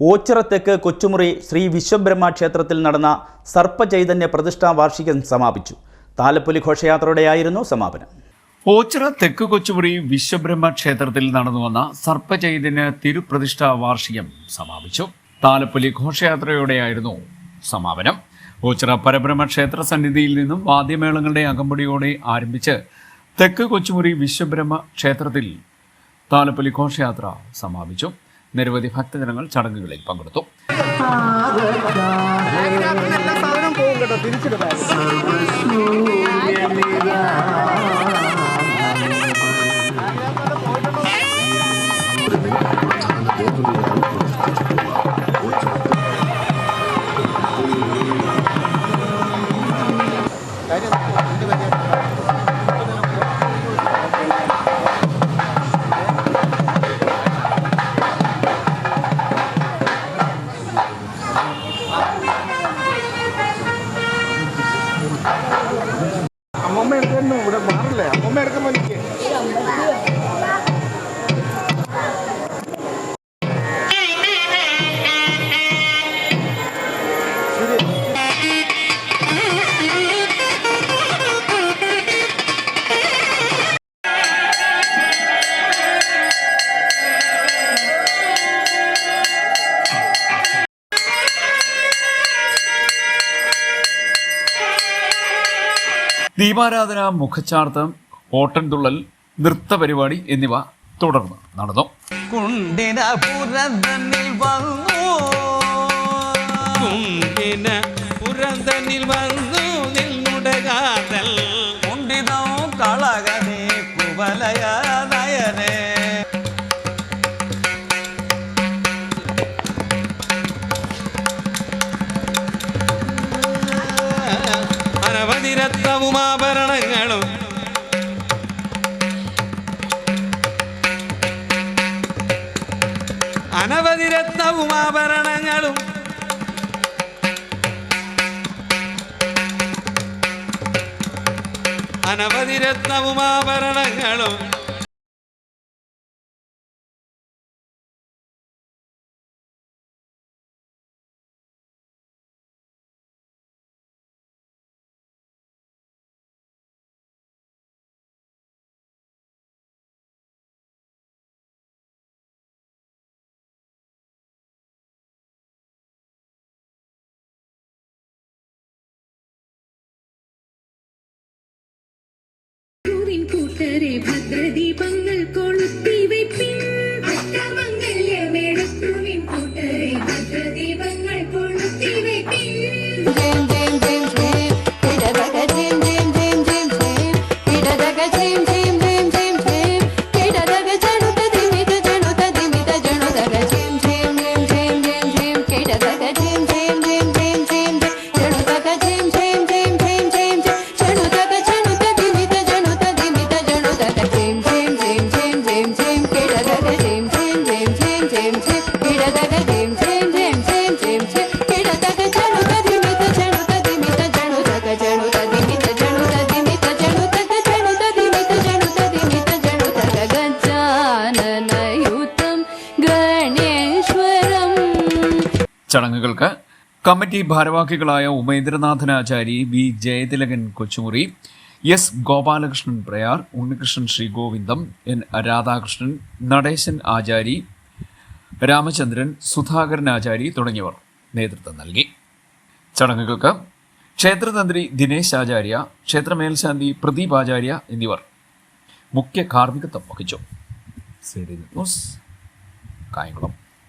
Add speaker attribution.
Speaker 1: ഓച്ചിറത്തെക്ക് കൊച്ചുമുറി ശ്രീ വിശ്വബ്രഹ്മ ക്ഷേത്രത്തിൽ നടന്ന സർപ്പചൈതന്യ പ്രതിഷ്ഠാ വാർഷികം സമാപിച്ചു. താലപ്പൊലി ഘോഷയാത്രയോടെയായിരുന്നു സമാപനം.
Speaker 2: ഓച്ചിറ തെക്ക് കൊച്ചുമുറി വിശ്വബ്രഹ്മ ക്ഷേത്രത്തിൽ നടന്നു വന്ന സർപ്പചൈതന്യ തിരുപ്രതിഷ്ഠാ വാർഷികം സമാപിച്ചു. താലപ്പൊലി ഘോഷയാത്രയോടെയായിരുന്നു സമാപനം. ഓച്ചിറ പരബ്രഹ്മ ക്ഷേത്ര സന്നിധിയിൽ നിന്നും വാദ്യമേളങ്ങളുടെ അകമ്പടിയോടെ ആരംഭിച്ച് തെക്ക് കൊച്ചുമുറി വിശ്വബ്രഹ്മ ക്ഷേത്രത്തിൽ താലപ്പൊലി ഘോഷയാത്ര സമാപിച്ചു. നിരവധി ഭക്തജനങ്ങൾ ചടങ്ങുകളിൽ പങ്കെടുത്തു.
Speaker 3: അമ്മമ്മ എടുക്കുന്നു ഇവിടെ മാറില്ലേ? അമ്മമ്മ എടുക്കുമ്പോൾ എനിക്ക്
Speaker 2: ദീപാരാധന മുഖച്ചാർത്തം ഓട്ടൻതുള്ളൽ നൃത്തപരിപാടി എന്നിവ തുടർന്ന് നടന്നു.
Speaker 4: കുണ്ടിന വന്നു.
Speaker 5: രത്നവും ആഭരണങ്ങളും അനവധി രത്നവും അനവധി രത്നവും
Speaker 6: पुकरे भा
Speaker 2: ചടങ്ങുകൾക്ക് കമ്മിറ്റി ഭാരവാഹികളായ Umendranathanachari V Jayathilakan Kochumuri S Gopalakrishnan Prayar Unnikrishnan Sreegovindam N Radhakrishnan Nadesan Achari Ramachandran Sudhakaran Achari തുടങ്ങിയവർ നേതൃത്വം നൽകി. ചടങ്ങുകൾക്ക് ക്ഷേത്രതന്ത്രി ദിനേശ് ആചാര്യ ക്ഷേത്രമേൽശാന്തി പ്രദീപ് ആചാര്യ എന്നിവർ മുഖ്യ കാർമ്മികത്വം വഹിച്ചു. C news Kayamkulam.